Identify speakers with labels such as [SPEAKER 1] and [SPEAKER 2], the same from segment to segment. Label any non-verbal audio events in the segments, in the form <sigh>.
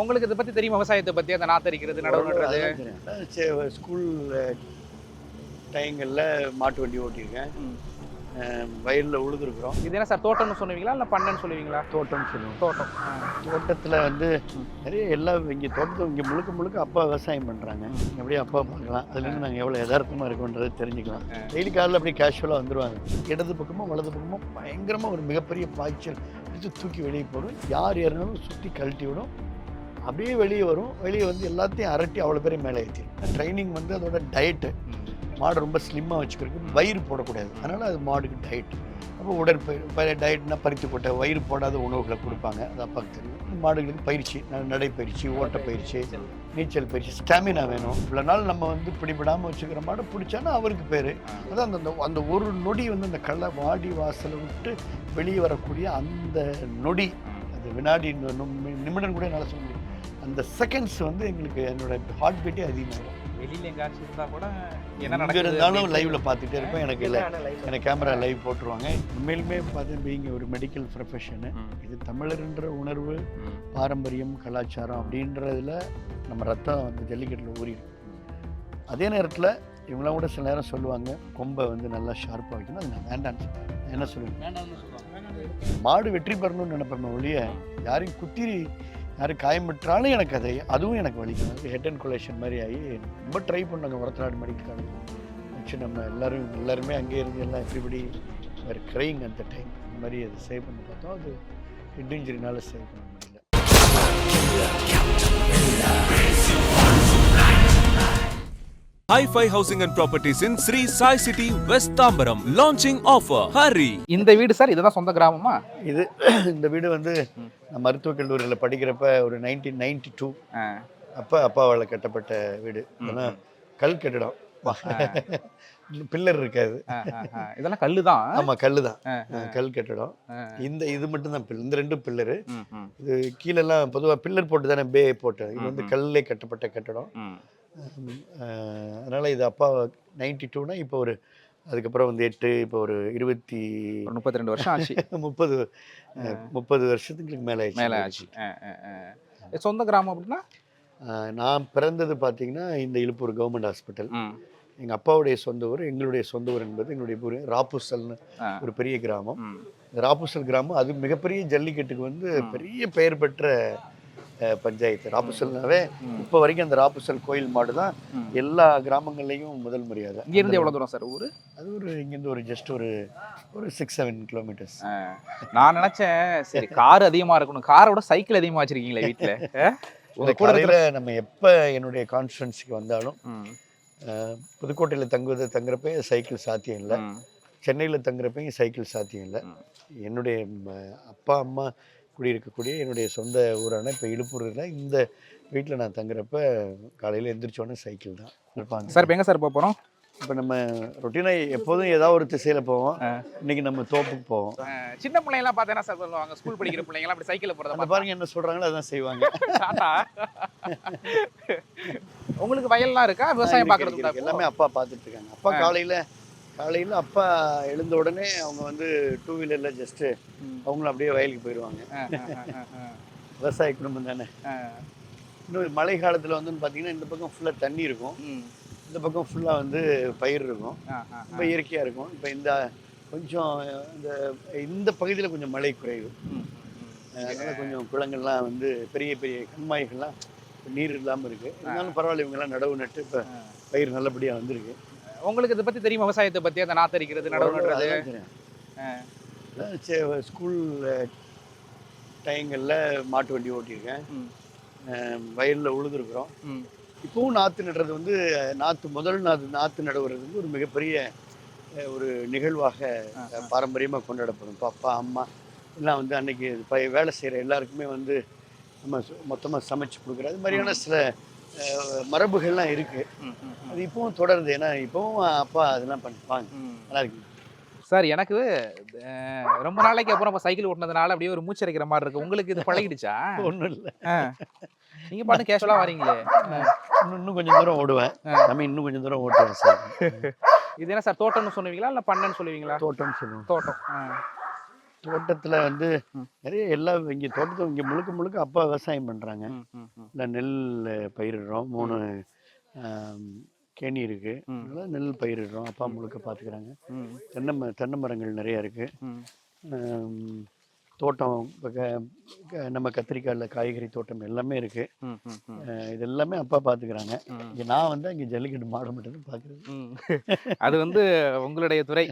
[SPEAKER 1] உங்களுக்கு இதை பத்தி தெரியும்? விவசாயத்தை பத்தி அந்த நாத்தரிக்கிறது நடவு நடுறது?
[SPEAKER 2] ஸ்கூல் டைங்களில் மாட்டு வண்டி ஓட்டியிருக்கேன். வயலில் உழுதுருக்குறோம்.
[SPEAKER 1] இது என்ன சார் தோட்டம்னு சொல்லுவீங்களா இல்ல பண்ணன்னு சொல்லுவீங்களா?
[SPEAKER 2] தோட்டம்னு சொல்லுவோம்.
[SPEAKER 1] தோட்டம்.
[SPEAKER 2] தோட்டத்தில் வந்து நிறைய எல்லாம் இங்கே தோட்டத்தில் இங்கே முழுக்க முழுக்க அப்பா விவசாயம் பண்ணுறாங்க அப்படியே அப்பா பார்க்கலாம். அதுலேருந்து நாங்கள் எவ்வளோ யதார்த்தமாக இருக்கோன்றதை தெரிஞ்சுக்கலாம். டெய்லி காலையில் அப்படியே கேஷுவலாக வந்துருவாங்க. இடது பக்கமும் வலது பக்கமும் பயங்கரமாக ஒரு மிகப்பெரிய பாய்ச்சல். எடுத்து தூக்கி வெளியே போடும் யார் ஏறினாலும் சுற்றி கழட்டி விடும். அப்படியே வெளியே வரும். வெளியே வந்து எல்லாத்தையும் அரட்டி அவ்வளோ பேரையும் மேலே ஏற்றி ட்ரைனிங் வந்து அதோட டயட்டு மாடு ரொம்ப ஸ்லிம்மாக வச்சுக்கிறதுக்கு வயிறு போடக்கூடாது. அதனால் அது மாடுக்கு டயட் அப்போ உடற்பயிர் டயட்னா பருத்தி போட்ட வயிறு போடாத உணவுகளை கொடுப்பாங்க. அது அப்பாவுக்கு தெரியும். மாடுகளுக்கு பயிற்சி நடைப்பயிற்சி ஓட்டப்பயிற்சி நீச்சல் பயிற்சி ஸ்டாமினா வேணும். இவ்வளோ நாள் நம்ம வந்து பிடிபடாமல் வச்சுக்கிற மாடை பிடிச்சானா அவருக்கு பேர். அதான் அந்த அந்த- ஒரு நொடி வந்து அந்த கள்ள வாடி வாசலை விட்டு வெளியே வரக்கூடிய அந்த நொடி. அது வினாடி நிமிடம் கூட என்னால் சொல்ல முடியும் அந்த செகண்ட்ஸ் வந்து எங்களுக்கு என்னோட ஹார்ட் பீட்டே அதிகமாகும்
[SPEAKER 1] வெளியில எங்காச்சும் இருந்தா கூட என்ன
[SPEAKER 2] இருந்தாலும் லைவ்ல பார்த்துட்டே இருப்பேன். எனக்கு இல்லை. எனக்கு கேமரா லைவ் போட்டுருவாங்க. உண்மையிலுமே பார்த்து பீங்க ஒரு மெடிக்கல் ப்ரொஃபஷனு. இது தமிழர்ன்ற உணர்வு. பாரம்பரியம் கலாச்சாரம் அப்படின்றதுல நம்ம ரத்தம் அந்த ஜல்லிக்கட்டில் ஊறி இருக்கு அதே நேரத்தில் இவங்களாம் கூட சில நேரம் சொல்லுவாங்க கொம்பை வந்து நல்லா ஷார்ப்பாக வைக்கணும். அது நான் வேண்டான்னு சொல்லுவேன். என்ன சொல்லுவேன்? மாடு வெற்றி பெறணும்னு நினைப்பேன். ஒழிய யாரையும் குத்தி யாரும் காயமிட்டாலும் எனக்கு அதை அதுவும் எனக்கு வலிக்கும் ஹெட் அண்ட் கொலேஷன் மாதிரி ஆகி ரொம்ப ட்ரை பண்ணாங்க ஒரத்தநாடு மெடிக்கல் காலேஜ் ஆக்சுவலி நம்ம எல்லோரும் எல்லாருமே அங்கே இருந்து எல்லாம் எப்படிபடி வேறு க்ரைங் அந்த டைம் இந்த மாதிரி அதை சேவ் பண்ணி பார்த்தோம். அது ஹெட் இன்ஜுரினால சேவ் பண்ண முடியல.
[SPEAKER 3] Hi-Fi Housing and Properties in Sri Sai City, West Tambaram. Launching offer. Hurry!
[SPEAKER 1] இந்த வீடு சார் இதுதான் சொந்த கிராமமா?
[SPEAKER 2] இது <clears throat> இந்த வீடு வந்து நான் மருத்துவக் கல்லூரியில் படிக்கிறப்ப ஒரு நைன்டீன் நைன்டி டூ. அப்போ அப்பாவால் கட்டப்பட்ட வீடு. இதெல்லாம் கல் கட்டிடம். <laughs> பில்லர் இருக்காது.
[SPEAKER 1] இதெல்லாம் கல்லு தான்?
[SPEAKER 2] ஆமாம் கல் தான். கல் கட்டிடம். இந்த இது மட்டும் தான் பில் இந்த ரெண்டும் பில்லரு. இது கீழெல்லாம் பொதுவாக பில்லர் போட்டு தானே பே போட்டு இது வந்து கல்லே கட்டப்பட்ட கட்டடம். அதனால இது அப்பா நைன்டி டூனா இப்போ ஒரு அதுக்கப்புறம் வந்து எட்டு இப்போ ஒரு இருபத்தி
[SPEAKER 1] முப்பத்தி ரெண்டு வருஷம் ஆச்சு. <laughs>
[SPEAKER 2] முப்பது முப்பது வருஷத்துக்கு மேலே ஆயிடுச்சு.
[SPEAKER 1] மேல ஆச்சு. சொந்த கிராமம் அப்படின்னா?
[SPEAKER 2] நான் பிறந்தது பார்த்தீங்கன்னா இந்த இழுப்பூர் கவர்மெண்ட் ஹாஸ்பிட்டல். எங்கள் அப்பாவுடைய சொந்த ஊர் எங்களுடைய சொந்த ஊர் என்பது எங்களுடைய ஊர் ராப்புசல்னு. ஒரு பெரிய கிராமம். ராப்புசல் கிராமம் அது மிகப்பெரிய ஜல்லிக்கட்டுக்கு வந்து பெரிய பெயர் பெற்ற பஞ்சாயத்து. ராப்புசல்னாவே இப்போ வரைக்கும் அந்த ராப்புசல் கோயில் மாடு தான். எல்லா கிராமங்கள்லையும் முதல் மரியாதை
[SPEAKER 1] இங்க இருந்து எவ்வளவு தூரம் சார் ஊரு?
[SPEAKER 2] அது ஒரு இங்கேருந்து ஒரு ஜஸ்ட் ஒரு ஒரு சிக்ஸ் செவன் கிலோமீட்டர்ஸ்
[SPEAKER 1] நான் நினைச்சேன் சரி கார் அதிகமா இருக்கணும். காரோட சைக்கிள் அதிகமா வச்சிருக்கீங்களே வீட்டுல கூட இருக்கிற
[SPEAKER 2] நம்ம எப்போ என்னுடைய கான்ஃபரன்ஸுக்கு வந்தாலும் புதுக்கோட்டையில் தங்குவது தங்குறப்ப சைக்கிள் சாத்தியம் இல்லை. சென்னையில் தங்குறப்பையும் சைக்கிள் சாத்தியம் இல்லை. என்னுடைய அப்பா அம்மா குடியிருக்கக்கூடிய என்னுடைய சொந்த ஊரான இப்போ இழுப்பூரில் இந்த வீட்டில் நான் தங்குறப்ப காலையில் எந்திரிச்சோன்னே சைக்கிள் தான். இருப்பாங்க
[SPEAKER 1] சார் இப்ப எங்க சார் போக போறோம்?
[SPEAKER 2] இப்போ நம்ம ரொட்டீனாக எப்போதும் ஏதாவது ஒரு திசையில் போவோம். இன்னைக்கு நம்ம தோப்புக்கு போவோம்.
[SPEAKER 1] சின்ன பிள்ளைங்க எல்லாம் பார்த்தா என்ன சார் சொல்லுவாங்க? ஸ்கூல் படிக்கிற பிள்ளைங்க எல்லாம் அப்படி சைக்கிள் போறத
[SPEAKER 2] அந்த
[SPEAKER 1] பார்த்தா?
[SPEAKER 2] பாருங்க என்ன சொல்கிறாங்களோ அதான் செய்வாங்க.
[SPEAKER 1] உங்களுக்கு வயல்லாம் இருக்கா? விவசாயம்
[SPEAKER 2] இருக்கு. எல்லாமே அப்பா பார்த்துட்டு இருக்காங்க. அப்பா காலையில் காலையில் அப்பா எழுந்த உடனே அவங்க வந்து டூ வீலரில் ஜஸ்ட்டு அவங்களும் அப்படியே வயலுக்கு போயிடுவாங்க விவசாய குடும்பம் தானே. இன்னும் மழை காலத்தில் வந்து பார்த்தீங்கன்னா இந்த பக்கம் ஃபுல்லாக தண்ணி இருக்கும். இந்த பக்கம் ஃபுல்லாக வந்து பயிர் இருக்கும். ரொம்ப இயற்கையாக இருக்கும். இப்போ இந்த கொஞ்சம் இந்த இந்த பகுதியில் கொஞ்சம் மழை குறைவு. அதனால் கொஞ்சம் குளங்கள்லாம் வந்து பெரிய பெரிய கண்மாய்கள்லாம் நீர் இல்லாமல் இருக்குது இருந்தாலும் பரவாயில்ல இவங்கெல்லாம் நடவு நட்டு இப்போ பயிர் நல்லபடியாக வந்திருக்கு.
[SPEAKER 1] உங்களுக்கு இதை பத்தி தெரியும்? விவசாயத்தை பத்தி அந்த நாத்தரிக்கிறது நடவு நடுறது
[SPEAKER 2] ஸ்கூல் டைங்களில் மாட்டு வண்டி ஓட்டியிருக்கேன். வயலில் உழுதுருக்குறோம். இப்போவும் நாற்று நடுறது வந்து நாற்று முதல் நாற்று நாற்று நடுவது வந்து ஒரு மிகப்பெரிய ஒரு நிகழ்வாக அஹ், பாரம்பரியமா கொண்டாடப்படும். இப்போ அப்பா அம்மா எல்லாம் வந்து அன்னைக்கு வேலை செய்கிற எல்லாருக்குமே வந்து நம்ம மொத்தமாக சமைச்சு கொடுக்குறது. அது மாதிரியான சில மரபுகள்லாம் இருக்குது
[SPEAKER 1] ம்.
[SPEAKER 2] அது இப்போவும் தொடருது. ஏன்னா இப்போவும் அப்பா அதெல்லாம் பண்ணுவாங்க
[SPEAKER 1] ம்.
[SPEAKER 2] நல்லா இருக்கு
[SPEAKER 1] சார் எனக்கு ரொம்ப நாளைக்கு அப்புறம் இப்ப சைக்கிள் ஓட்டுனதுனால அப்படியே ஒரு மூச்சு அரைக்கிற மாதிரி இருக்கு. உங்களுக்கு இது பழகிடுச்சா? <laughs>
[SPEAKER 2] ஒன்றும் இல்லை.
[SPEAKER 1] ஆ. நீங்க பாட்டு கேஷுவலா வரீங்களே.
[SPEAKER 2] இன்னும் இன்னும் கொஞ்சம் தூரம் ஓடுவேன். நம்ம இன்னும் கொஞ்சம் தூரம் ஓட்டுவேன் சார். <laughs>
[SPEAKER 1] இது என்ன சார் தோட்டம்னு சொல்லுவீங்களா இல்ல பண்ணன்னு சொல்லுவீங்களா?
[SPEAKER 2] தோட்டம்னு சொல்லுவோம்.
[SPEAKER 1] தோட்டம்.
[SPEAKER 2] தோட்டத்தில் வந்து. நிறைய எல்லா இங்கே தோட்டத்தில் இங்கே முழுக்க முழுக்க அப்பா விவசாயம் பண்ணுறாங்க இல்லை நெல் பயிரிடுறோம். மூணு கேணி இருக்குது. அதனால நெல் பயிரிடுறோம். அப்பா முழுக்க பார்த்துக்கிறாங்க தென்னை ம தென்னை மரங்கள் நிறையா இருக்குது தோட்டம் நம்ம கத்திரிக்காயில் காய்கறி தோட்டம் எல்லாமே
[SPEAKER 1] ம்,
[SPEAKER 2] இது எல்லாமே அப்பா பார்த்துக்கிறாங்க. இங்கே நான் வந்து இங்கே ஜல்லிக்கட்டு மாடு மட்டும் பார்க்குறது.
[SPEAKER 1] அது வந்து உங்களுடைய துறை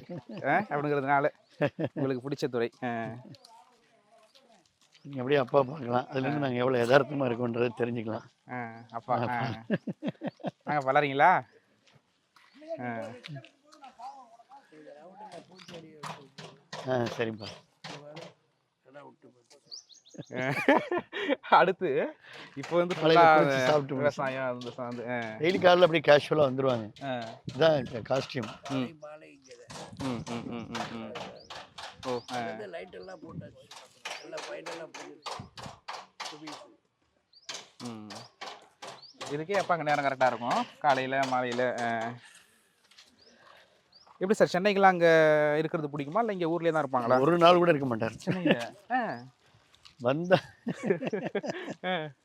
[SPEAKER 1] அப்படிங்கிறதுனால உங்களுக்கு பிடிச்ச துறை.
[SPEAKER 2] நீங்கள் அப்படியே அப்பா பார்க்கலாம் அதுலேருந்து நாங்கள் எவ்வளோ யதார்த்தமாக இருக்கோன்றதை தெரிஞ்சுக்கலாம்
[SPEAKER 1] அப்பா. வாங்க வளரீங்களா.
[SPEAKER 2] ஆ சரிப்பா
[SPEAKER 1] அடுத்து இப்போ வந்து
[SPEAKER 2] சாப்பிட்டு.
[SPEAKER 1] விவசாயம்
[SPEAKER 2] டெய்லி காலையில் அப்படியே கேஷுவலாக வந்துடுவாங்க
[SPEAKER 1] அஹ்.
[SPEAKER 2] இதுதான் காஸ்டியூம்.
[SPEAKER 1] ஓ அஹ்.
[SPEAKER 4] லைட் எல்லாம் போட்டாச்சு எல்லாம் ஃபைனெல்லாம்
[SPEAKER 1] ம். இதுக்கே எப்போ அங்கே நேரம் கரெக்டாக இருக்கும். காலையில் மாலையில் எப்படி சார் சென்னைக்கெல்லாம் அங்கே இருக்கிறது பிடிக்குமா? இல்லை இங்கே ஊர்லேயே தான் இருப்பாங்களா?
[SPEAKER 2] ஒரு நாள் கூட இருக்க மாட்டார்.
[SPEAKER 1] சென்னையில்.
[SPEAKER 2] வந்த <laughs>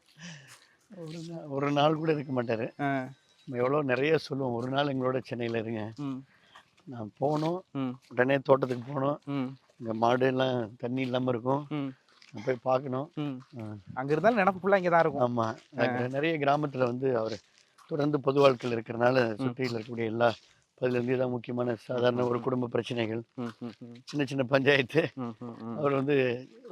[SPEAKER 2] ஒரு நாள் ஒரு நாள் கூட இருக்க மாட்டார். எவ்வளோ நிறைய சொல்லுவோம். ஒரு நாள் எங்களோட சென்னையில் இருங்க. நான் போனோம்
[SPEAKER 1] ம்.
[SPEAKER 2] உடனே தோட்டத்துக்கு போனோம்
[SPEAKER 1] ம்.
[SPEAKER 2] இங்கே மாடு எல்லாம் தண்ணி இல்லாமல் இருக்கும். நான் போய் பார்க்கணும்.
[SPEAKER 1] அங்கே இருந்தாலும் நினப்பு ஃபுல்லாக இங்கே தான் இருக்கும்
[SPEAKER 2] ஆமாம் நிறைய கிராமத்தில் வந்து அவர் தொடர்ந்து பொது வாழ்க்கையில் இருக்கிறனால சுற்றியில் இருக்கக்கூடிய எல்லா அதுலேருந்து தான் முக்கியமான சாதாரண ஒரு குடும்ப பிரச்சனைகள். சின்ன சின்ன பஞ்சாயத்து. அவர் வந்து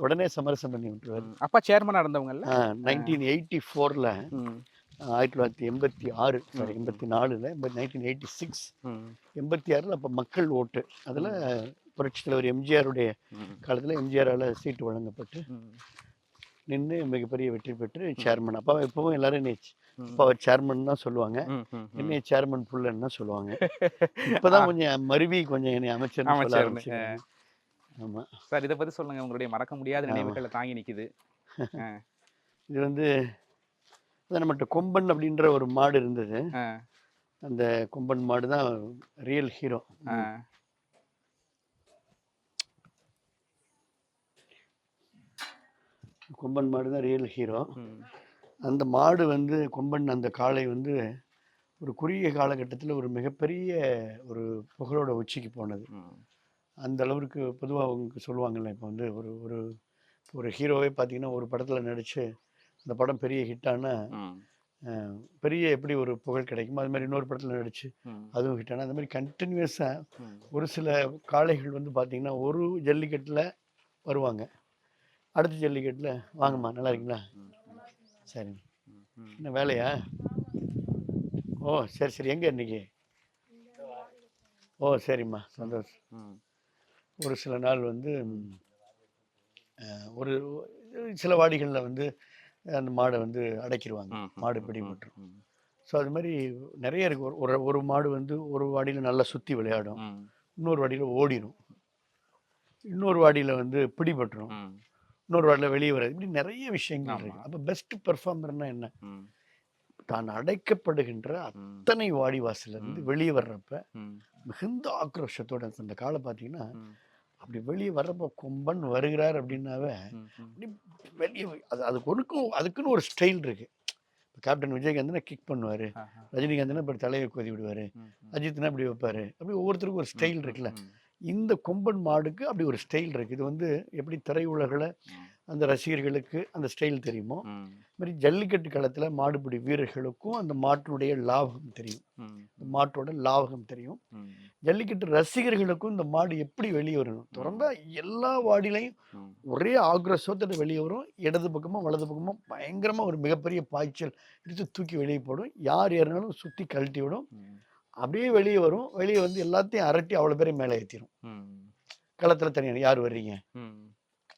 [SPEAKER 2] உடனே சமரசம் பண்ணி விட்டுருவார்.
[SPEAKER 1] அப்பா சேர்மனாக இருந்தவங்கல்ல?
[SPEAKER 2] நைன்டீன் எயிட்டி ஃபோரில் ஆயிரத்தி தொள்ளாயிரத்தி எண்பத்தி ஆறு சாரி எண்பத்தி நாலில் நைன்டீன் எயிட்டி சிக்ஸ் எண்பத்தி ஆறில் அப்போ மக்கள் ஓட்டு. அதில் புரட்சித் தலைவர் எம்ஜிஆருடைய காலத்தில் எம்ஜிஆரால் சீட்டு வழங்கப்பட்டு நின்று மிகப்பெரிய வெற்றி பெற்று சேர்மன் அப்பா எப்பவும் எல்லாரும் என்னை
[SPEAKER 1] ம்.
[SPEAKER 2] அப்பா சேர்மன் தான் சொல்லுவாங்க. என்னைய சேர்மன் புள்ளன்னு தான் சொல்லுவாங்க. <laughs> இப்போதான் கொஞ்சம் மருவி கொஞ்சம் என்னை அமைச்சர்னு சொல்ல ஆமாம்
[SPEAKER 1] சார் இதை பற்றி சொல்லுங்கள் உங்களுடைய மறக்க முடியாத நினைவுகளை தாங்கி நிற்குது <laughs>
[SPEAKER 2] இது வந்து நம்மகிட்ட கொம்பன் அப்படின்ற ஒரு மாடு இருந்தது. அந்த கொம்பன் மாடு தான் ரியல் ஹீரோ கொம்பன் மாடு தான் ரியல் ஹீரோ அந்த மாடு வந்து கொம்பன் அந்த காளை வந்து ஒரு குறுகிய காலகட்டத்தில் ஒரு மிகப்பெரிய ஒரு புகழோட உச்சிக்கு போனது. அந்த அளவுக்கு பொதுவாக அவங்க சொல்லுவாங்கல்ல இப்போ வந்து ஒரு ஒரு ஒரு ஹீரோவே பார்த்தீங்கன்னா ஒரு படத்தில் நடித்து அந்த படம் பெரிய ஹிட்டானா பெரிய எப்படி ஒரு புகழ் கிடைக்குமோ அது மாதிரி இன்னொரு படத்தில் நடித்து அதுவும் ஹிட்டானா அந்த மாதிரி கண்டினியூஸாக ஒரு சில காளைகள் வந்து பார்த்தீங்கன்னா ஒரு ஜல்லிக்கட்டில் வருவாங்க. அடுத்த ஜல்லிக்கட்டில் வாங்கம்மா நல்லா இருக்கீங்களா? சரிங்க
[SPEAKER 1] ம்
[SPEAKER 2] என்ன வேலையா? ஓ சரி சரி. எங்கே இன்னைக்கு? ஓ சரிம்மா. சந்தோஷம். ஒரு சில நாள் வந்து ஒரு சில வாடிகளில் வந்து அந்த மாடை வந்து அடைக்கிடுவாங்க மாடு
[SPEAKER 1] ம்,
[SPEAKER 2] பிடி
[SPEAKER 1] ம்,
[SPEAKER 2] விட்டுரும்
[SPEAKER 1] ம்,
[SPEAKER 2] ஸோ அது மாதிரி நிறைய இருக்கு. ஒரு- ஒரு ஒரு மாடு வந்து ஒரு வாடியில் நல்லா சுற்றி விளையாடும். இன்னொரு வாடியில் ஓடிடும் இன்னொரு வாடியில் வந்து பிடிபட்டுரும். இன்னொரு வாடியில் வெளியே வராது. இப்படி நிறைய விஷயங்கள். இருக்கு. அப்போ பெஸ்ட் பெர்ஃபார்மர்னா என்ன? தான் அடைக்கப்படுகின்ற அத்தனை வாடிவாசல்ல இருந்து வெளியே வர்றப்ப மிகுந்த ஆக்ரோஷத்தோட அந்த காலை பார்த்தீங்கன்னா அப்படி வெளியே வர்றப்ப கொம்பன் வருகிறார் அப்படின்னாவே வெளியே அது அதுக்கு ஒன்றுக்கும் அதுக்குன்னு ஒரு ஸ்டைல் இருக்கு. இப்போ கேப்டன் விஜயகாந்த்னா கிக் பண்ணுவார். ரஜினிகாந்த்னா இப்படி தலையை கோதி விடுவார் அஜித்னா இப்படி வைப்பார். அப்படி ஒவ்வொருத்தருக்கும் ஒரு ஸ்டைல் இருக்குல்ல. இந்த கொம்பன் மாடுக்கு அப்படி ஒரு ஸ்டைல் இருக்கு. இது வந்து எப்படி திரையுலகில் அந்த ரசிகர்களுக்கு அந்த ஸ்டைல் தெரியுமோ? மாதிரி ஜல்லிக்கட்டு களத்தில் மாடுபிடி வீரர்களுக்கும் அந்த மாட்டினுடைய லாபம் தெரியும். இந்த மாட்டோட லாபகம் தெரியும். ஜல்லிக்கட்டு ரசிகர்களுக்கும் இந்த மாடு எப்படி வெளியே வரணும்? திறந்தா எல்லா வாடிலையும் ஒரே ஆக்ரோஷத்தோட வெளியே வரும். இடது பக்கமும் வலது பக்கமும் பயங்கரமாக ஒரு மிகப்பெரிய பாய்ச்சல் எடுத்து தூக்கி வெளியே போடும். யார் ஏறினாலும் சுற்றி கழட்டி விடும். அப்படியே வெளியே வரும். வெளியே வந்து எல்லாத்தையும் அரட்டி அவ்வளோ பேரையும் மேலே ஏற்றிடும் களத்தில் தனியாக யார் வர்றீங்க.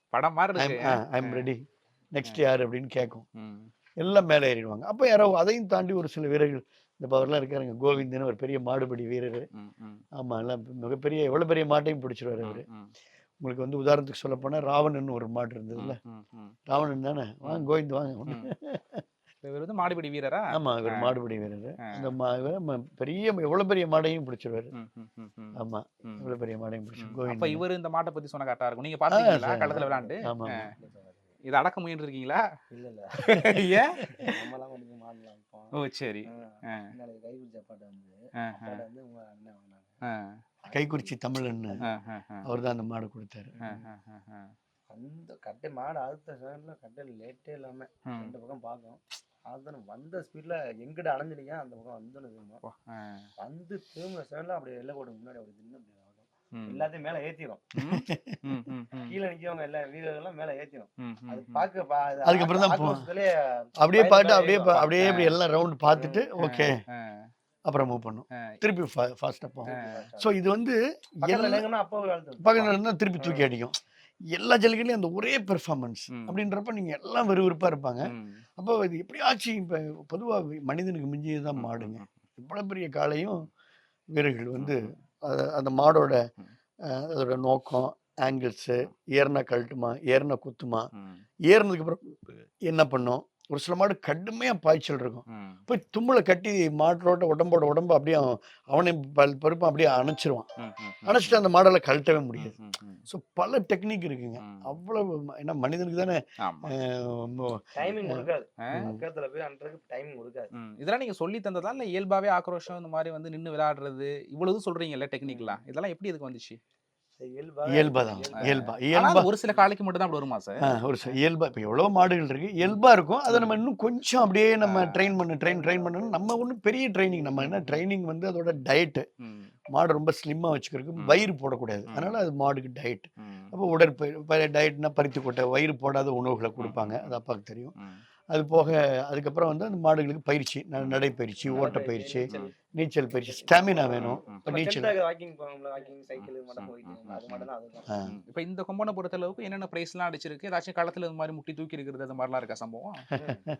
[SPEAKER 1] படம் மாதிரி
[SPEAKER 2] ஐம் ரெடி நெக்ஸ்ட் யார் அப்படின்னு கேட்கும். எல்லாம் மேலே ஏறிடுவாங்க. அப்போ யாரோ அதையும் தாண்டி ஒரு சில வீரர்கள் இந்த அவர்லாம் இருக்காருங்க கோவிந்தன் ஒரு பெரிய மாடுபிடி வீரர். ஆமாம் எல்லாம் மிகப்பெரிய எவ்வளோ பெரிய மாட்டையும் பிடிச்சிருவாரு அவர். உங்களுக்கு வந்து உதாரணத்துக்கு சொல்ல போனால் ராவணன் ஒரு மாடு இருந்ததுல்ல. ராவணன் தானே? வாங்க கோவிந்த் வாங்க.
[SPEAKER 1] இவர் வந்து மாடுபிடி வீரரா?
[SPEAKER 2] ஆமா இவர் மாடுபிடி வீரர். ம- பெரிய எவ்வளோ பெரிய மாடையும் பிடிச்சிருவாரு.
[SPEAKER 1] ம், ம், ம், ம்.
[SPEAKER 2] ஆமா. இவ்வளவு பெரிய மாடையும் பிடிச்சி
[SPEAKER 1] ம்.
[SPEAKER 2] கோவிந்த்
[SPEAKER 1] அப்ப இவரு இந்த மாட்டை பத்தி சொன்ன கரெக்டா இருக்கும். நீங்க பாத்தீங்களா. களத்துல விளையாண்டு
[SPEAKER 2] ஆமா.
[SPEAKER 1] இதை அடக்க முயன்று இருக்கீங்களா?
[SPEAKER 4] இல்ல இல்ல. <laughs>
[SPEAKER 1] ஏன்?
[SPEAKER 4] நம்மலாம் கொஞ்சம் மாடலாம்
[SPEAKER 1] ஓ சரி. ஆ.
[SPEAKER 4] நாளைக்கு கை பிடிச்ச அப்பாட்ட வந்து அப்பாட்ட வந்து உங்க அண்ணன் வாங்கினாங்க.
[SPEAKER 2] கைக்குறிச்சி தமிழன்னு அவர் தான் அந்த மாடு கொடுத்தாரு.
[SPEAKER 4] அந்த கட்டை மாடு அடுத்த செகண்ட்ல கட்டை லேட்டே இல்லாம. ரெண்டு பக்கம் பார்க்கும் அதுதானே வந்த ஸ்பீட்ல எங்கிட்ட அணைஞ்சினீங்க அந்த பக்கம் வந்து திரும்ப
[SPEAKER 1] ஓ, ஆ.
[SPEAKER 4] வந்து திரும்ப செகண்ட்ல அப்படியே எல்லை கோடு முன்னாடி அப்படி தின்னு அப்படி. எல்லாத்தையும் மேல ஏத்திரும். கீழே நிக்கிறவங்க எல்லா வீரர்கள்லாம் மேல ஏத்திரும். அது
[SPEAKER 1] ம்.
[SPEAKER 4] பார்க்க பா- அது
[SPEAKER 2] அதுக்கப்புறம் தான் அப்படியே பாட்டு அப்படியே அப்படியே இப்படி எல்லாம் ரவுண்ட் பார்த்துட்டு ஓகே அப்புறம் மூவ் பண்ணும். திருப்பி ஃபாஸ்ட்டாக போகும். ஸோ இது வந்து
[SPEAKER 4] பக்கத்தில்
[SPEAKER 2] இருந்தால் திருப்பி தூக்கி அடிக்கும். எல்லா ஜல்லிக்கட்லையும் அந்த ஒரே பெர்ஃபார்மன்ஸ். அப்படின்றப்ப நீங்கள் எல்லாம் விறுவிறுப்பாக இருப்பாங்க. அப்போ இது எப்படியாச்சும் இப்போ பொதுவாக மனிதனுக்கு மிஞ்சியது தான் மாடுங்க. இவ்வளோ பெரிய காளையும் வீரர்கள் வந்து அத- அந்த மாடோட அதோட நோக்கம் ஆங்கிள்ஸு ஏறினா கழட்டுமா ஏறினா குத்துமா. ஏறினதுக்கு அப்புறம் என்ன பண்ணும்? ஒரு சில மாடு கடுமையாக பாய்ச்சல் இருக்கும். போய் தும்முல கட்டி மாட்டோட உடம்போட உடம்பு அப்படியே அவன் பல் பருப்பை அப்படியே அணைச்சிருவான். அணைச்சிட்டு அந்த மாடலை கழட்டவே முடியாது. ஸோ பல டெக்னிக் இருக்குங்க. அவ்வளவு ஏன்னா மனிதனுக்கு தானே
[SPEAKER 4] டைமிங் அன்றதுக்கு டைமிங் கொடுக்காது.
[SPEAKER 1] ம். இதெல்லாம் நீங்க சொல்லி தந்ததா? இல்ல இயல்பாவே ஆக்ரோஷம் இந்த மாதிரி வந்து நின்னு விளையாடுறது? இவ்வளவு சொல்றீங்கல்ல டெக்னிக்லாம். இதெல்லாம் எப்படி இதுக்கு வந்துச்சு?
[SPEAKER 4] இயல்பாவே
[SPEAKER 2] இயல்பா
[SPEAKER 4] இயல்பா.
[SPEAKER 1] ஒரு சில காலைக்கு மட்டும் தான் அப்படி வருமா சார்
[SPEAKER 2] ஒரு ச- இயல்பா இப்போ எவ்வளோ மாடுகள் இருக்கு இயல்பா இருக்கும் அதை நம்ம இன்னும் கொஞ்சம் அப்படியே நம்ம. ட்ரெயின் பண்ண ட்ரெயின் ட்ரெயின் பண்ணணும் நம்ம ஒன்றும் பெரிய ட்ரைனிங் நம்ம என்ன ட்ரைனிங் வந்து அதோட டயட்டு. மாடு ரொம்ப ஸ்லிம்மாக வச்சுக்கிறதுக்கு. வயிறு போடக்கூடாது. அதனால அது மாடுக்கு டயட். அப்போ உடற்பயிர் டயட்னா பருத்தி கொட்டை வயிறு போடாத உணவுகளை கொடுப்பாங்க அது அப்பாவுக்கு தெரியும். அது போக அதுக்கப்புறம் வந்து அந்த மாடுகளுக்கு பயிற்சி ந- நடைப்பயிற்சி ஓட்டப்பயிற்சி
[SPEAKER 4] நீச்சல்.
[SPEAKER 2] நீச்சல் பயிற்சி ஸ்டாமினா வேணும். இப்போ நீச்சல்.
[SPEAKER 1] இப்ப இந்த கொம்பனை பொறுத்த அளவுக்கு என்னென்ன பிரைஸ்லாம் அடிச்சிருக்கு? ஏதாச்சும் களத்துல இந்த மாதிரி முட்டி தூக்கி இருக்கிறது அந்த மாதிரிலாம் இருக்கா சம்பவம்?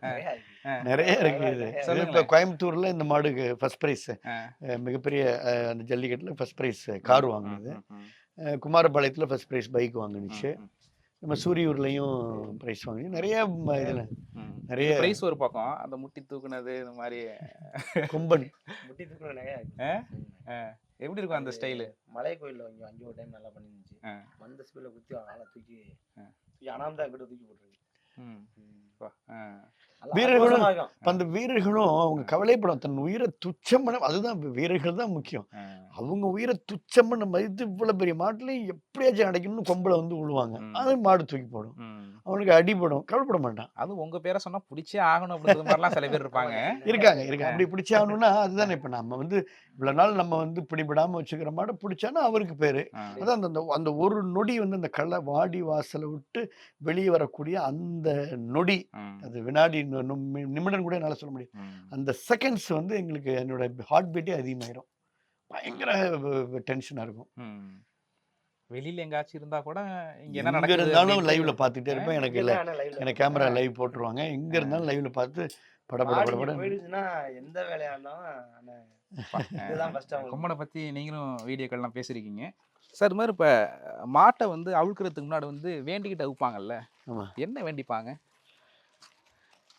[SPEAKER 4] நிறைய இருக்கு.
[SPEAKER 2] நிறைய இருக்கு இது.
[SPEAKER 4] நிறைய
[SPEAKER 2] இது
[SPEAKER 1] சொல்லுங்களேன்.
[SPEAKER 2] இப்போ கோயம்புத்தூர்ல இந்த மாடுக்கு ஃபர்ஸ்ட் ப்ரைஸ். மிகப்பெரிய அந்த ஜல்லிக்கட்டில் ஃபர்ஸ்ட் ப்ரைஸ் கார் வாங்கினது. குமாரபாளையத்தில் ஃபர்ஸ்ட் ப்ரைஸ் பைக் வாங்கினுச்சு. நம்ம சூரியூர்லையும் ப்ரைஸ் வாங்கினு நிறைய இதுல. நிறைய
[SPEAKER 1] பிரைஸ் ஒரு பக்கம் அந்த முட்டி தூக்குனது இந்த மாதிரி
[SPEAKER 2] கொம்பன்
[SPEAKER 4] முட்டி தூக்குற நிறைய இருக்கு.
[SPEAKER 1] ஆ?
[SPEAKER 4] ம்.
[SPEAKER 1] எப்படி இருக்கும் அந்த ஸ்டைலு
[SPEAKER 4] மலை கோயில்ல இங்க அங்கே ஒரு டைம் நல்லா பண்ணிருந்துச்சு
[SPEAKER 1] ஆ.
[SPEAKER 4] வந்த ஸ்பீட்ல குத்தி ஆளை தூக்கி. அனாமதா கிட்ட தூக்கி போட்டுருக்கு
[SPEAKER 2] வீரர்களும் அந்த வீரர்களும் அவங்க கவலைப்படும். தன் உயிரை துச்சம் பண்ண அதுதான் வீரர்கள் தான் முக்கியம். அவங்க உயிரை துச்சம் பண்ண மதித்து இவ்வளவு பெரிய மாட்டுலையும் எப்படியாச்சும் அடைக்கணும்னு கொம்பளை வந்து விழுவாங்க. அது மாடு தூக்கி போடும். அவனுக்கு அடிபடும். கவலைப்பட மாட்டான்.
[SPEAKER 1] அது உங்க பேரை சொன்னா பிடிச்சே ஆகணும் அப்படிங்கிற மாதிரிலாம் சில பேர் இருப்பாங்க.
[SPEAKER 2] இருக்காங்க இருக்காங்க. அப்படி பிடிச்சாகணும்னா அதுதானே. இப்ப நம்ம வந்து இவ்வளவு நாள் நம்ம வந்து பிடிபடாம வச்சுக்கிற மாடை பிடிச்சானா அவருக்கு பேரு. அதான் அந்த- அந்த ஒரு நொடி வந்து அந்த கள்ள வாடி வாசலை விட்டு வெளியே வரக்கூடிய அந்த நொடி. அது வினாடி நிமிடம் கூட என்னால் சொல்ல முடியும். அந்த செகண்ட்ஸ் வந்து எங்களுக்கு என்னோட ஹார்ட் பீட்டே அதிகமாயிரும். பயங்கர டென்ஷனாக இருக்கும்.
[SPEAKER 1] வெளியில எங்காச்சும் இருந்தா கூட இங்க என்ன
[SPEAKER 2] எங்க
[SPEAKER 1] நடக்குது
[SPEAKER 2] இருந்தாலும் லைவ்ல பார்த்துட்டே இருப்பேன். எனக்கு இல்லை எனக்கு கேமரா லைவ் போட்டுருவாங்க. எங்க இருந்தாலும் லைவ்ல பார்த்து பட பட
[SPEAKER 4] மாடு
[SPEAKER 2] பட
[SPEAKER 4] இங்க
[SPEAKER 2] பட
[SPEAKER 4] போயிடுச்சுன்னா எந்த வேலையா இருந்தாலும் ஆனா
[SPEAKER 1] பா. <laughs>
[SPEAKER 4] இதுதான் ஃபர்ஸ்ட் அவங்க
[SPEAKER 1] கொம்பனை பத்தி நீங்களும் வீடியோக்கள்லாம் பேசியிருக்கீங்க சார் இது மாதிரி இப்ப மாட்டை வந்து அவுழ்க்கிறதுக்கு முன்னாடி வந்து வேண்டிக்கிட்டு அவுப்பாங்கல்ல. என்ன வேண்டிப்பாங்க?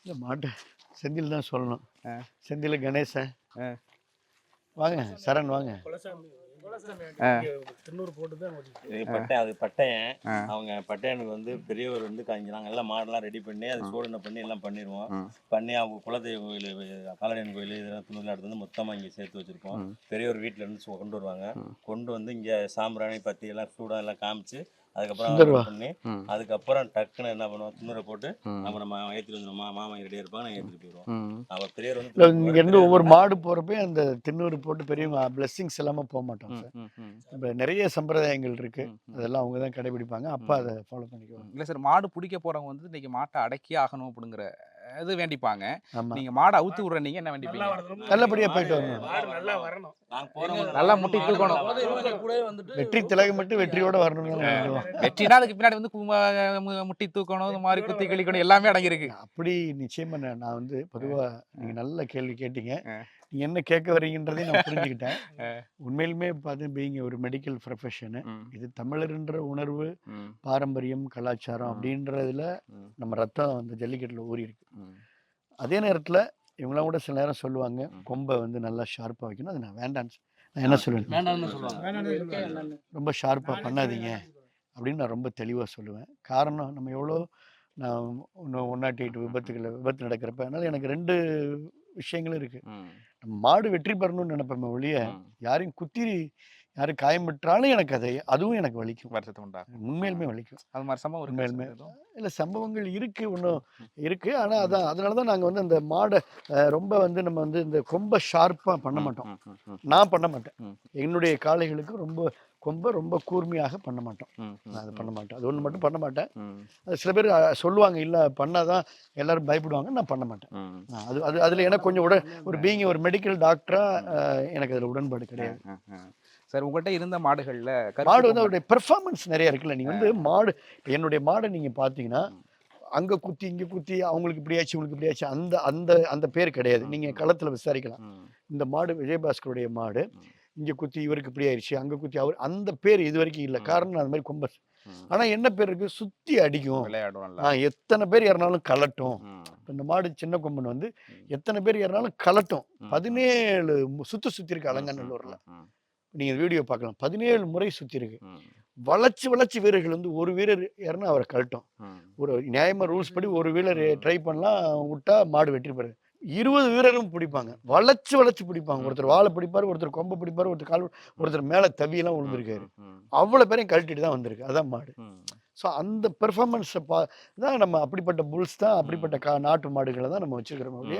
[SPEAKER 2] இந்த மாட்டு செந்தில் தான் சொல்லணும். செந்தில் கணேசன்
[SPEAKER 1] ஆ.
[SPEAKER 2] வாங்க சரண் வாங்க
[SPEAKER 5] அது பட்டயன். அவங்க பட்டயனுக்கு வந்து பெரியவர் வந்து காய்க்கிறாங்க எல்லாம் மாடெல்லாம் ரெடி பண்ணி அது சோதனை பண்ணி எல்லாம் பண்ணிடுவோம். பண்ணி அவங்க குலதெய்வ கோயில் காலடியன் கோயில் இதெல்லாம் துணியில் எடுத்து வந்து மொத்தமாக இங்கே சேர்த்து வச்சிருக்கோம். பெரியவர் வீட்டில் இருந்து கொண்டு வருவாங்க. கொண்டு வந்து இங்கே சாம்பிராணி பத்தி எல்லாம் சூடாக எல்லாம் காமிச்சு அதுக்கப்புறம். பண்ணி. அதுக்கப்புறம் டக்குன்னு என்ன பண்ணுவோம் துணுரை போட்டு. நம்ம நம்ம ஏற்றிட்டு வந்துடுவோம் மா- மாமா ரெடியாக இருப்பாங்க நான் ஏற்றிட்டு போயிடுவோம். அவர் பெரியவர் வந்து
[SPEAKER 2] இங்க இருந்து ஒவ்வொரு மாடு போறப்ப அந்த திண்ணூறு போட்டு பெரியவங்க பிளெஸ்ஸிங்ஸ் இல்லாம போக மாட்டோம். சார். இப்ப நிறைய சம்பிரதாயங்கள் இருக்கு. அதெல்லாம் அவங்க தான் கடைபிடிப்பாங்க அப்பா. அதை ஃபாலோ பண்ணிக்குவாங்க
[SPEAKER 1] இல்ல சார் மாடு பிடிக்க போறவங்க வந்து இன்னைக்கு மாட்டை அடக்கி ஆகணும் அப்படிங்கிற இது வேண்டிப்பாங்க. நீங்க மாடை அவுத்து விடுற நீங்க என்ன வேண்டிப்பீங்க?
[SPEAKER 2] நல்லபடியா போயிட்டு வரணும்.
[SPEAKER 4] நல்லா வரணும்.
[SPEAKER 1] நல்லா முட்டி தூக்கணும்.
[SPEAKER 2] வெற்றி திலகம் மட்டும் வெற்றியோட வேண்டுவோம்.
[SPEAKER 1] வெற்றினா அதுக்கு பின்னாடி வந்து முட்டி தூக்கணும் இந்த மாதிரி குத்தி கிழிக்கணும் எல்லாமே அடங்கியிருக்கு.
[SPEAKER 2] அப்படி நிச்சயமா நான் நான் வந்து பொதுவா நீங்க நல்ல கேள்வி கேட்டீங்க. நீங்க என்ன கேட்க வர்றீங்கன்றதையும் நான் புரிஞ்சுக்கிட்டேன். உண்மையிலுமே பார்த்து பீங்க ஒரு மெடிக்கல் ப்ரொஃபஷனு. இது தமிழர்ன்ற உணர்வு. பாரம்பரியம் கலாச்சாரம். அப்படின்றதுல. நம்ம ரத்தம் அந்த ஜல்லிக்கட்டுல ஊறி இருக்கு
[SPEAKER 1] ம்.
[SPEAKER 2] அதே நேரத்துல இவங்களாம் கூட சில நேரம் சொல்லுவாங்க. கொம்பை வந்து நல்லா ஷார்ப்பா வைக்கணும் அது நான் வேண்டான்னு நான் என்ன சொல்லுவேன்
[SPEAKER 4] வேண்டாம்னு சொல்லுவாங்க
[SPEAKER 2] ரொம்ப ஷார்ப்பாக பண்ணாதீங்க அப்படின்னு நான் ரொம்ப தெளிவாக சொல்லுவேன் காரணம் நம்ம எவ்வளோ நான் ஒன்று ஒன் நாட் எயிட் விபத்துகளில் விபத்து நடக்கிறப்ப அதனால் எனக்கு ரெண்டு விஷயங்களும் இருக்குது நம்ம மாடு வெற்றி பெறணும்னு நினைப்பேன் ஒழிய. யாரையும் குத்தி யாரும் காயமிட்டாலும் எனக்கு அதை அதுவும் எனக்கு வலிக்கும்.
[SPEAKER 1] வருத்தத்தை உண்டாகும்
[SPEAKER 2] உண்மையிலுமே வலிக்கும்.
[SPEAKER 1] அது மாதிரி சம்பவம் இருக்கு
[SPEAKER 2] உண்மையிலுமே. இல்லை சம்பவங்கள் இருக்கு ஒன்றும் இருக்கு. ஆனால் அதான் அதனால தான் நாங்கள் வந்து அந்த மாடை ரொம்ப வந்து நம்ம வந்து இந்த கொம்ப ஷார்ப்பாக பண்ண மாட்டோம். நான் பண்ண மாட்டேன். என்னுடைய காளைகளுக்கு ரொம்ப கொம்ப ரொம்ப கூர்மையாக பண்ண மாட்டோம். நான் அதை பண்ண மாட்டேன். அது ஒன்று மட்டும் பண்ண மாட்டேன். அது சில பேர் சொல்லுவாங்க இல்லை பண்ணாதான் எல்லாரும் பயப்படுவாங்க நான் பண்ண மாட்டேன். அது அது அதில் எனக்கு கொஞ்சம் உட ஒரு பீங்க ஒரு மெடிக்கல் டாக்டராக எனக்கு அதில் உடன்பாடு கிடையாது.
[SPEAKER 1] சார் உங்கள்கிட்ட இருந்த மாடுகள்ல
[SPEAKER 2] மாடு வந்து. அவருடைய பெர்ஃபார்மன்ஸ் நிறைய இருக்குல்ல. நீங்க வந்து மாடு என்னுடைய மாடை நீங்க பார்த்தீங்கன்னா அங்க குத்தி இங்க குத்தி அவங்களுக்கு இப்படியாச்சு இவங்களுக்கு இப்படியாச்சு அந்த அந்த அந்த பேர் கிடையாது. நீங்க களத்துல விசாரிக்கலாம். இந்த மாடு விஜயபாஸ்கருடைய மாடு. இங்க குத்தி இவருக்கு இப்படி ஆயிடுச்சு அங்க குத்தி அவர் அந்த பேர் இது வரைக்கும் இல்லை. காரணம் அந்த மாதிரி கொம்பஸ்
[SPEAKER 1] ம்.
[SPEAKER 2] ஆனா என்ன பேர் இருக்கு? சுத்தி அடிக்கும்.
[SPEAKER 1] விளையாடும்
[SPEAKER 2] எத்தனை பேர் ஏறினாலும் கலட்டும். இந்த மாடு சின்ன கொம்பன் வந்து. எத்தனை பேர் ஏறினாலும் கலட்டும். பதினேழு சுத்து சுத்தி இருக்கு அலங்காநல்லூர்ல.
[SPEAKER 1] ம்,
[SPEAKER 2] நீங்க வீடியோ பார்க்கலாம். பதினேழு முறை சுத்தி இருக்கு.
[SPEAKER 1] ம்,
[SPEAKER 2] வளைச்சு வளைச்சு வீரர்கள் வந்து ஒரு வீரர் ஏறினா அவரை கழட்டும். ஒரு நியாயமா ரூல்ஸ் படி ஒரு வீரர். ட்ரை பண்ணலாம் விட்டா மாடு வெற்றி பெறுது. இருபது வீரரும் பிடிப்பாங்க. வளைச்சு வளைச்சு பிடிப்பாங்க. ஒருத்தர் வாழை பிடிப்பாரு ஒருத்தர் கொம்பை பிடிப்பாரு ஒருத்தர் கால் ஒருத்தர் மேல தவியெல்லாம் விழுந்திருக்காரு. அவ்வளவு பேரையும் கழட்டிட்டு தான் வந்திருக்கு. அதான் மாடு. ஸோ அந்த பெர்ஃபார்மன்ஸை பா தான் நம்ம அப்படிப்பட்ட புல்ஸ் தான் அப்படிப்பட்ட கா நாட்டு மாடுகளை தான் நம்ம வச்சிருக்கிறோம்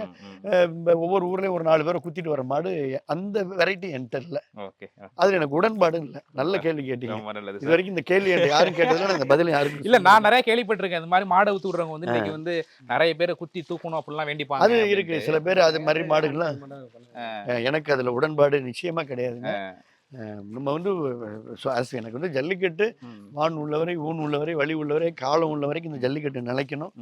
[SPEAKER 2] இந்த ஒவ்வொரு ஊர்லயும் ஒரு நாலு பேரை குத்திட்டு வர மாடு அந்த வெரைட்டி என்கிட்ட இல்லை.
[SPEAKER 1] ஓகே
[SPEAKER 2] அதுல எனக்கு உடன்பாடும் இல்லை. நல்ல கேள்வி கேட்டீங்க. இது வரைக்கும் இந்த கேள்வி யாரும் கேட்டதில்ல இந்த பதில் யாருக்கும்
[SPEAKER 1] இல்ல நான் நிறைய கேள்விப்பட்டிருக்கேன். இந்த மாதிரி மாடை ஊத்து விடுறவங்க வந்து இன்னைக்கு வந்து நிறைய பேரை குத்தி தூக்கணும் அப்படிலாம் வேண்டிப்பாங்க
[SPEAKER 2] அது இருக்கு. சில பேர் அது மாதிரி மாடுகள்லாம் எனக்கு அதுல உடன்பாடு நிச்சயமா கிடையாதுங்க. நம்ம வந்து as எனக்கு வந்து ஜல்லிக்கட்டு
[SPEAKER 1] ம்,
[SPEAKER 2] வான் உள்ளவரை ஊன் உள்ளவரை வழி உள்ளவரை காலம் உள்ள வரைக்கும் இந்த ஜல்லிக்கட்டு நிலைக்கணும்.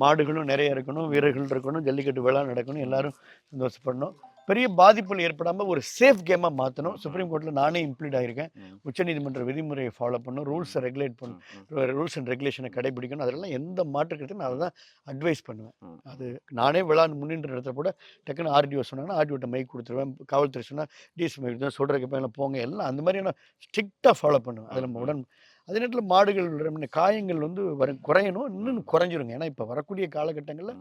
[SPEAKER 2] மாடுகளும் நிறைய இருக்கணும் வீரர்கள் இருக்கணும் ஜல்லிக்கட்டு விழா நடக்கணும் எல்லாரும் சந்தோஷப்படணும். பெரிய பாதிப்புகள் ஏற்படாம ஒரு சேஃப் கேமா மாத்தணும். சுப்ரீம் கோர்ட்ல நானே இம்ப்ளீட் ஆயிருக்கேன்.
[SPEAKER 1] ம்.
[SPEAKER 2] உச்சநீதிமன்ற விதிமுறையை ஃபாலோ பண்ணணும். ரூல்ஸை ரெகுலேட் பண்ணணும். ரூல்ஸ் அண்ட் ரெகுலேஷனை கடைபிடிக்கணும். அதெல்லாம் எந்த மாற்றுக்கிறது நான் அதை தான் அட்வைஸ் பண்ணுவேன். அது நானே விழா முன்னின்ற இடத்துல கூட டக்குன்னு ஆர்டிஓ சொன்னாங்கன்னா ஆர்டிஓட்ட மைக் கொடுத்துருவேன். காவல்துறை சொன்னால் டிஎஸ் மைக் கொடுத்தா சொல்கிறக்கு பையன் போங்க. எல்லாம் அந்த மாதிரி நான் ஸ்ட்ரிக்டாக ஃபாலோ பண்ணுவேன். அதில் நம்ம உடன் அதே நேரத்தில் மாடுகள் காயங்கள் வந்து வர குறையணும். இன்னும் குறைஞ்சிருங்க. ஏன்னா இப்போ வரக்கூடிய காலகட்டங்களில்.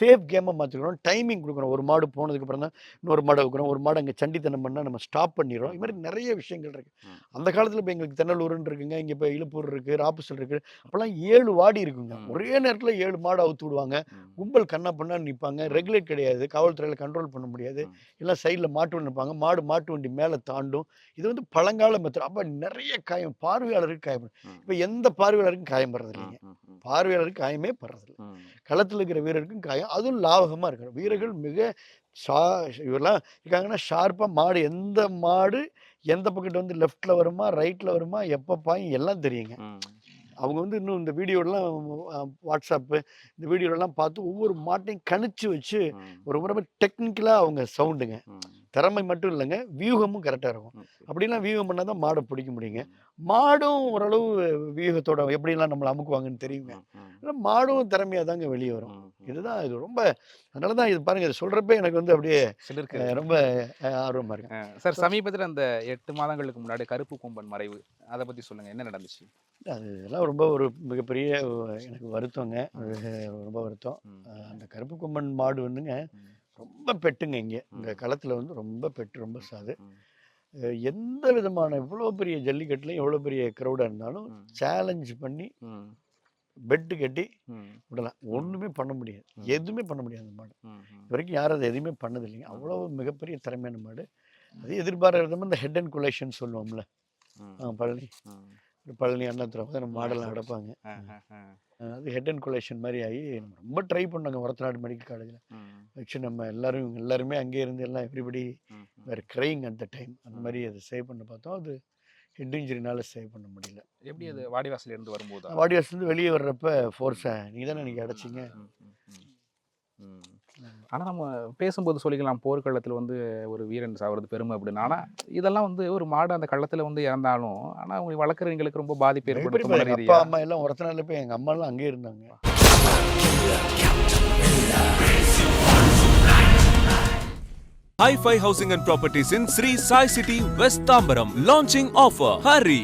[SPEAKER 2] சேஃப் கேமாக மாற்றிக்கணும் டைமிங் கொடுக்கணும். ஒரு மாடு போனதுக்கு அப்புறம் தான் இன்னொரு மாடை வைக்கிறோம் ஒரு மாடு அங்கே சண்டித்தனம் பண்ணால் நம்ம ஸ்டாப் பண்ணிடுறோம். இது மாதிரி நிறைய விஷயங்கள் இருக்குது. அந்த காலத்தில் இப்போ எங்களுக்கு தென்னலூருன்னு இருக்குங்க. இங்கே இப்போ இழுப்பூர் இருக்குது ராப்பசல் இருக்குது அப்போல்லாம் ஏழு வாடி இருக்குங்க. ஒரே நேரத்தில் ஏழு மாடு அவுத்து விடுவாங்க. கும்பல் கண்ணா பண்ணா நிற்பாங்க ரெகுலேட் கிடையாது. காவல்துறையில் கண்ட்ரோல் பண்ண முடியாது. எல்லாம் சைடில் மாட்டு வண்டி நிற்பாங்க மாடு மாட்டு வண்டி மேலே தாண்டும். இது வந்து பழங்கால மெத்தட். அப்போ நிறைய காயம். பார்வையாளருக்கு காயம். இப்போ எந்த பார்வையாளருக்கும் காயம் படுறது இல்லைங்க பார்வையாளருக்கு காயமே படுறதில்ல. களத்தில் இருக்கிற வீரருக்கும் காயம். அதுவும் லாபகமாக இருக்கணும். வீரர்கள் மிக ஷா இவரெல்லாம் இருக்காங்கன்னா ஷார்ப்பாக மாடு எந்த மாடு எந்த பக்கத்து வந்து லெஃப்டில் வருமா ரைட்டில் வருமா எப்போ பாயும் எல்லாம் தெரியுங்க. அவங்க வந்து இன்னும் இந்த வீடியோலாம் வாட்ஸ்அப்பு இந்த வீடியோலாம் பார்த்து ஒவ்வொரு மாட்டையும் கணிச்சு வச்சு. ஒரு முறை டெக்னிக்கலாக அவங்க சவுண்டுங்க. திறமை மட்டும் இல்லைங்க வியூகமும் கரெக்டாக இருக்கும். அப்படிலாம் வியூகம் பண்ணால் தான் மாடை பிடிக்க முடியுங்க மாடும் ஓரளவு வியூகத்தோட எப்படிலாம் நம்மளை அமுக்குவாங்கன்னு தெரியுங்க
[SPEAKER 1] ம். ம்.
[SPEAKER 2] ஆனா மாடும் திறமையாக தாங்க வெளியே வரும். இதுதான் இது ரொம்ப அதனால தான் இது பாருங்க இது சொல்றப்ப எனக்கு வந்து அப்படியே
[SPEAKER 1] சிலருக்கு
[SPEAKER 2] ரொம்ப அஹ், ஆர்வமா இருக்கு
[SPEAKER 1] சார் சமீபத்துல அந்த எட்டு மாதங்களுக்கு முன்னாடி கருப்பு கொம்பன் மறைவு அதை பத்தி சொல்லுங்க என்ன நடந்துச்சு
[SPEAKER 2] அது இதெல்லாம் ரொம்ப ஒரு மிகப்பெரிய எனக்கு வருத்தங்க. ரொம்ப வருத்தம். அந்த கருப்பு கொம்பன் மாடு வந்துங்க. ரொம்ப பெட்டுங்க இங்கே. இந்த. களத்துல வந்து ரொம்ப பெட்டு ரொம்ப சாது. எந்த விதமான இவ்வளோ பெரிய ஜல்லிக்கட்டுலையும் எவ்வளோ பெரிய க்ரௌடாக இருந்தாலும். சேலஞ்ச் பண்ணி. பெட்டு கட்டி. விடலாம். ஒன்றுமே பண்ண முடியாது. எதுவுமே பண்ண முடியாது அந்த மாடு. இது வரைக்கும் யாரும் அதை எதுவுமே பண்ணது இல்லைங்க அவ்வளோ மிகப்பெரிய திறமையான மாடு. அது எதிர்பாராத இந்த ஹெட் அண்ட் குலேஷன் சொல்லுவோம்ல. ஆ, பழனி. பழனி வந்து நம்ம மாடெல்லாம் நடப்பாங்க. அது ஹெட் அண்ட் கொலேஷன் மாதிரி ஆகி நம்ம ரொம்ப ட்ரை பண்ணாங்க ஒரத்தநாடு மெடிக்கல் காலேஜில். ஆக்சுவலி நம்ம எல்லாரும் இவங்க எல்லாருமே அங்கே இருந்து எல்லாம் எவ்ரிபடி. வேறு க்ரைங் அட் த டைம் அந்த மாதிரி அதை சேவ் பண்ண பார்த்தோம். அது ஹெட் இன்ஜுரினால சேவ் பண்ண முடியல.
[SPEAKER 1] எப்படி அது வாடிவாசல்ல இருந்து வரும்போதா?
[SPEAKER 2] வாடிவாஸ்லேருந்து வெளியே வர்றப்ப ஃபோர்ஸை நீங்கள் தானே நீங்கள் அடைச்சிங்க?
[SPEAKER 1] ம், ம், ம். ம். ஆனா நம்ம பேசும்போது சொல்லிக்கலாம் போர்க்களத்துல வந்து ஒரு வீரன் சாவறது பெருமை அப்படின்னு ஆனா இதெல்லாம் வந்து ஒரு மாடு அந்த களத்துல வந்து இறந்தாலும் ஆனா அவங்க வளர்க்குறவங்களுக்கு ரொம்ப பாதிப்பு
[SPEAKER 2] எங்க அப்பா அம்மா எல்லாம் ஒரத்தநாடுல போய் எங்கள் அம்மாலாம் அங்கேயே இருந்தாங்க
[SPEAKER 3] Hi-Fi Housing and Properties in Sri Sai City, West Tambaram. Launching offer. Hurry!